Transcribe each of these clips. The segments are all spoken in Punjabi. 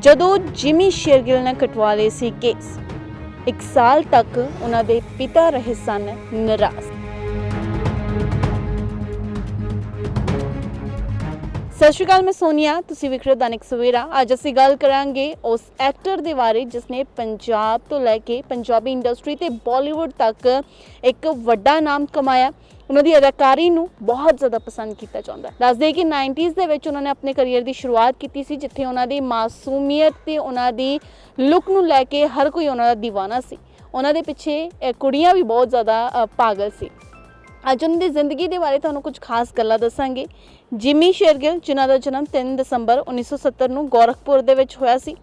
ਜਦੋਂ ਜਿਮੀ ਸ਼ੇਰਗਿਲ ਨੇ ਕਟਵਾ ਲਏ ਸੀ ਕੇਸ, ਇੱਕ ਸਾਲ ਤੱਕ ਉਹਨਾਂ ਦੇ ਪਿਤਾ ਰਹੇ ਸਨ ਨਿਰਾਸ਼। ਸਤਿ ਸ਼੍ਰੀ ਅਕਾਲ, ਮੈਂ ਸੋਨੀਆ, ਤੁਸੀਂ ਵਿਖ ਰਹੇ ਹੋ ਦੈਨਿਕ ਸਵੇਰਾ। ਅੱਜ ਅਸੀਂ ਗੱਲ ਕਰਾਂਗੇ ਉਸ ਐਕਟਰ ਦੇ ਬਾਰੇ ਜਿਸ ਨੇ ਪੰਜਾਬ ਤੋਂ ਲੈ ਕੇ ਪੰਜਾਬੀ ਇੰਡਸਟਰੀ ਤੇ ਬਾਲੀਵੁੱਡ ਤੱਕ ਇੱਕ ਵੱਡਾ ਨਾਮ ਕਮਾਇਆ। ਉਹਨਾਂ ਦੀ ਅਦਾਕਾਰੀ ਨੂੰ ਬਹੁਤ ਜ਼ਿਆਦਾ ਪਸੰਦ ਕੀਤਾ ਜਾਂਦਾ ਹੈ। ਦੱਸਦੇ ਕਿ 90s ਦੇ ਵਿੱਚ ਉਹਨਾਂ ਨੇ ਆਪਣੇ ਕੈਰੀਅਰ ਦੀ ਸ਼ੁਰੂਆਤ ਕੀਤੀ ਸੀ ਜਿੱਥੇ ਉਹਨਾਂ ਦੀ ਮਾਸੂਮੀਅਤ ਤੇ ਉਹਨਾਂ ਦੀ ਲੁੱਕ ਨੂੰ ਲੈ ਕੇ ਹਰ ਕੋਈ ਉਹਨਾਂ ਦਾ دیਵਾਨਾ ਸੀ। ਉਹਨਾਂ ਦੇ ਪਿੱਛੇ ਕੁੜੀਆਂ ਵੀ ਬਹੁਤ ਜ਼ਿਆਦਾ ਅ, ਪਾਗਲ ਸੀ। ਅੱਜ ਉਹਨਾਂ ਦੀ ਜ਼ਿੰਦਗੀ ਦੇ ਬਾਰੇ ਤੁਹਾਨੂੰ ਕੁਝ ਖਾਸ ਗੱਲਾਂ ਦੱਸਾਂਗੇ। ਜਿਮੀ ਸ਼ੇਰਗਿਲ ਜਿਨ੍ਹਾਂ ਦਾ ਜਨਮ 3 ਦਸੰਬਰ 1970 ਨੂੰ ਗੋਰਖਪੁਰ ਦੇ ਵਿੱਚ ਹੋਇਆ ਸੀ।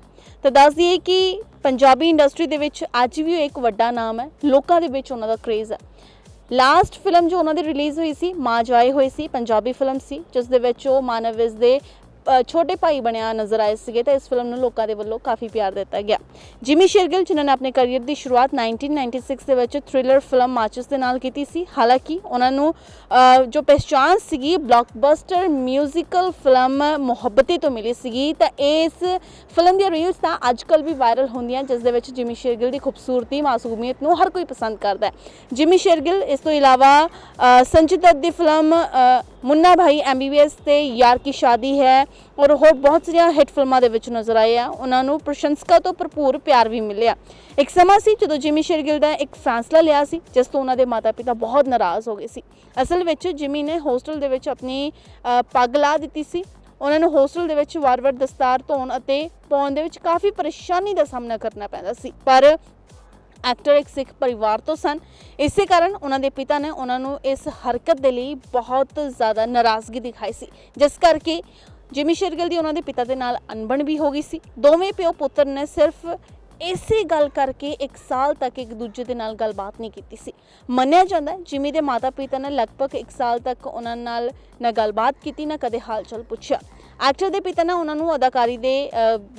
ਤਾਂ ਦੱਸ ਦਈਏ ਕਿ ਪੰਜਾਬੀ ਇੰਡਸਟਰੀ ਦੇ ਵਿੱਚ ਅੱਜ ਵੀ ਉਹ ਇੱਕ ਵੱਡਾ ਨਾਮ ਹੈ। ਲੋਕਾਂ ਦੇ ਵਿੱਚ ਉਹਨਾਂ ਦਾ ਕ੍ਰੇਜ਼ ਹੈ। ਲਾਸਟ ਫਿਲਮ ਜੋ ਉਹਨਾਂ ਦੀ ਰਿਲੀਜ਼ ਹੋਈ ਸੀ, ਮਾਂ ਜਾਏ ਹੋਈ ਸੀ, ਪੰਜਾਬੀ ਫਿਲਮ ਸੀ ਜਿਸ ਦੇ ਵਿੱਚ ਉਹ ਮਾਨਵ ਵਿਸ ਦੇ ਛੋਟੇ ਭਾਈ ਬਣਿਆ ਨਜ਼ਰ ਆਏ ਸੀਗੇ ਤਾਂ ਇਸ ਫਿਲਮ ਨੂੰ ਲੋਕਾਂ ਦੇ ਵੱਲੋਂ ਕਾਫੀ ਪਿਆਰ ਦਿੱਤਾ ਗਿਆ। ਜਿਮੀ ਸ਼ੇਰਗਿਲ ਜਿਨ੍ਹਾਂ ਨੇ ਆਪਣੇ ਕੈਰੀਅਰ ਦੀ ਸ਼ੁਰੂਆਤ 1996 ਦੇ ਵਿੱਚ ਥ੍ਰਿਲਰ ਫਿਲਮ ਮਾਚਿਸ ਦੇ ਨਾਲ ਕੀਤੀ ਸੀ ਹਾਲਾਂਕਿ ਉਹਨਾਂ ਨੂੰ ਜੋ ਪਹਿਚਾਨ ਸੀਗੀ ਬਲੌਕਬਸਟਰ ਮਿਊਜ਼ੀਕਲ ਫਿਲਮ ਮੁਹੱਬਤੇ ਤੋਂ ਮਿਲੀ ਸੀਗੀ। ਤਾਂ ਇਸ ਫਿਲਮ ਦੀਆਂ ਰੀਲਸ ਤਾਂ ਅੱਜਕੱਲ ਵੀ ਵਾਇਰਲ ਹੁੰਦੀਆਂ ਜਿਸ ਦੇ ਵਿੱਚ ਜਿਮੀ ਸ਼ੇਰਗਿਲ ਦੀ ਖੂਬਸੂਰਤੀ ਮਾਸੂਮੀਅਤ ਨੂੰ ਹਰ ਕੋਈ ਪਸੰਦ ਕਰਦਾ ਹੈ। ਜਿਮੀ ਸ਼ੇਰਗਿਲ ਇਸ ਤੋਂ ਇਲਾਵਾ ਅ, ਸੰਜੇ ਦੱਤ ਦੀ ਫਿਲਮ ਮੁੰਨਾ ਭਾਈ ਐਮਬੀਬੀਐਸ ਤੇ ਯਾਰ ਕੀ ਸ਼ਾਦੀ ਹੈ ਔਰ ਉਹ ਬਹੁਤ ਸਾਰੀਆਂ ਹਿੱਟ ਫਿਲਮਾਂ ਦੇ ਵਿੱਚ ਨਜ਼ਰ ਆਏ ਆ। ਉਹਨਾਂ ਨੂੰ ਪ੍ਰਸ਼ੰਸਕਾਂ ਤੋਂ ਭਰਪੂਰ ਪਿਆਰ ਵੀ ਮਿਲਿਆ। ਇੱਕ ਸਮਾਂ ਸੀ ਜਦੋਂ ਜਿਮੀ ਸ਼ੇਰਗਿਲ ਦਾ ਇੱਕ ਫੈਸਲਾ ਲਿਆ ਸੀ, ਜਿਸ ਤੋਂ ਉਹਨਾਂ ਦੇ ਮਾਤਾ-ਪਿਤਾ ਬਹੁਤ ਨਾਰਾਜ਼ ਹੋ ਗਏ ਸੀ। ਅਸਲ ਵਿੱਚ ਜਿਮੀ ਨੇ ਹੋਸਟਲ ਦੇ ਵਿੱਚ ਆਪਣੀ ਪੱਗ ਲਾ ਦਿੱਤੀ ਸੀ। ਉਹਨਾਂ ਨੂੰ ਹੋਸਟਲ ਦੇ ਵਿੱਚ ਵਾਰ-ਵਾਰ ਦਸਤਾਰ ਧੋਣ ਅਤੇ ਪਾਉਣ ਦੇ ਵਿੱਚ ਕਾਫੀ ਪਰੇਸ਼ਾਨੀ ਦਾ ਸਾਹਮਣਾ ਕਰਨਾ ਪੈਂਦਾ ਸੀ। ਪਰ ਐਕਟਰ ਇੱਕ ਸਿੱਖ ਪਰਿਵਾਰ ਤੋਂ ਸਨ। ਇਸੇ ਕਾਰਨ ਉਹਨਾਂ ਦੇ ਪਿਤਾ ਨੇ ਉਹਨਾਂ ਨੂੰ ਇਸ ਹਰਕਤ ਦੇ ਲਈ ਬਹੁਤ ਜ਼ਿਆਦਾ ਨਾਰਾਜ਼ਗੀ ਦਿਖਾਈ ਸੀ। ਜਿਸ ਕਰਕੇ ਜਿਮੀ ਸ਼ੇਰਗਿਲ ਦੀ ਉਹਨਾਂ ਦੇ ਪਿਤਾ ਦੇ ਨਾਲ ਅਣਬਣ ਵੀ ਹੋ ਗਈ ਸੀ। ਦੋਵੇਂ ਪਿਓ ਪੁੱਤਰ ਨੇ ਸਿਰਫ ਇਸੇ ਗੱਲ ਕਰਕੇ ਇੱਕ ਸਾਲ ਤੱਕ ਇੱਕ ਦੂਜੇ ਦੇ ਨਾਲ ਗੱਲਬਾਤ ਨਹੀਂ ਕੀਤੀ ਸੀ। ਮੰਨਿਆ ਜਾਂਦਾ ਜਿਮੀ ਦੇ ਮਾਤਾ-ਪਿਤਾ ਨੇ ਲਗਭਗ ਇੱਕ ਸਾਲ ਤੱਕ ਉਹਨਾਂ ਨਾਲ ਨਾ ਗੱਲਬਾਤ ਕੀਤੀ, ਨਾ ਕਦੇ ਹਾਲ-ਚਾਲ ਪੁੱਛਿਆ। ਐਕਟਰ ਦੇ ਪਿਤਾ ਨਾ ਉਹਨਾਂ ਨੂੰ ਅਦਾਕਾਰੀ ਦੇ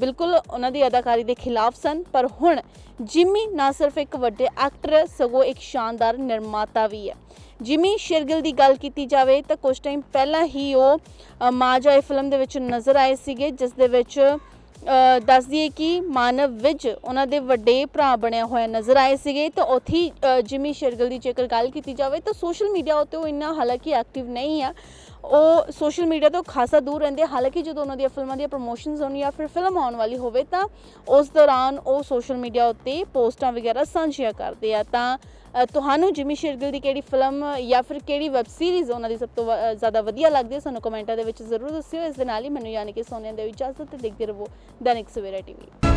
ਬਿਲਕੁਲ ਉਹਨਾਂ ਦੀ ਅਦਾਕਾਰੀ ਦੇ ਖਿਲਾਫ ਸਨ ਪਰ ਹੁਣ ਜਿਮੀ ਨਾ ਸਿਰਫ ਇੱਕ ਵੱਡੇ ਐਕਟਰ ਸਗੋਂ ਇੱਕ ਸ਼ਾਨਦਾਰ ਨਿਰਮਾਤਾ ਵੀ ਹੈ। ਜਿਮੀ ਸ਼ੇਰਗਿਲ ਦੀ ਗੱਲ ਕੀਤੀ ਜਾਵੇ ਤਾਂ ਕੁਝ ਟਾਈਮ ਪਹਿਲਾਂ ਹੀ ਉਹ ਅ, ਮਾਂ ਜਾਏ ਫਿਲਮ ਦੇ ਵਿੱਚ ਨਜ਼ਰ ਆਏ ਸੀਗੇ ਜਿਸ ਦੇ ਵਿੱਚ ਅ, ਦੱਸ ਦਈਏ ਕਿ ਮਾਨਵ ਵਿਜ ਉਹਨਾਂ ਦੇ ਵੱਡੇ ਭਰਾ ਬਣਿਆ ਹੋਇਆ ਨਜ਼ਰ ਆਏ ਸੀਗੇ। ਤਾਂ ਉੱਥੇ ਜਿਮੀ ਸ਼ੇਰਗਿਲ ਦੀ ਜੇਕਰ ਗੱਲ ਕੀਤੀ ਜਾਵੇ ਤਾਂ ਸੋਸ਼ਲ ਮੀਡੀਆ ਉੱਤੇ ਉਹ ਇੰਨਾ ਹਾਲਾਂਕਿ ਐਕਟਿਵ ਨਹੀਂ ਆ ਉਹ ਸੋਸ਼ਲ ਮੀਡੀਆ ਤੋਂ ਖਾਸਾ ਦੂਰ ਰਹਿੰਦੇ ਆ। ਹਾਲਾਂਕਿ ਜਦੋਂ ਉਹਨਾਂ ਦੀਆਂ ਫਿਲਮਾਂ ਦੀਆਂ ਪ੍ਰੋਮੋਸ਼ਨਸ ਹੋਣ ਜਾਂ ਫਿਰ ਫਿਲਮ ਆਉਣ ਵਾਲੀ ਹੋਵੇ ਤਾਂ ਉਸ ਦੌਰਾਨ ਉਹ ਸੋਸ਼ਲ ਮੀਡੀਆ ਉੱਤੇ ਪੋਸਟਾਂ ਵਗੈਰਾ ਸਾਂਝੀਆਂ ਕਰਦੇ ਆ। ਤਾਂ ਤੁਹਾਨੂੰ ਜਿਮੀ ਸ਼ੇਰਗਿਲ ਦੀ ਕਿਹੜੀ ਫਿਲਮ ਜਾਂ ਫਿਰ ਕਿਹੜੀ ਵੈਬ ਸੀਰੀਜ਼ ਉਹਨਾਂ ਦੀ ਸਭ ਤੋਂ ਵ- ਜ਼ਿਆਦਾ ਵਧੀਆ ਲੱਗਦੀ ਹੈ, ਸਾਨੂੰ ਕਮੈਂਟਾਂ ਦੇ ਵਿੱਚ ਜ਼ਰੂਰ ਦੱਸਿਓ। ਇਸ ਦੇ ਨਾਲ ਹੀ ਮੈਨੂੰ ਯਾਨੀ ਕਿ ਸੋਨੀਆ ਦੇ ਇਜਾਜ਼ਤ ਤੇ ਦੇਖਦੇ ਰਹੋ ਦੈਨਿਕ ਸਵੇਰਾ ਟੀਵੀ।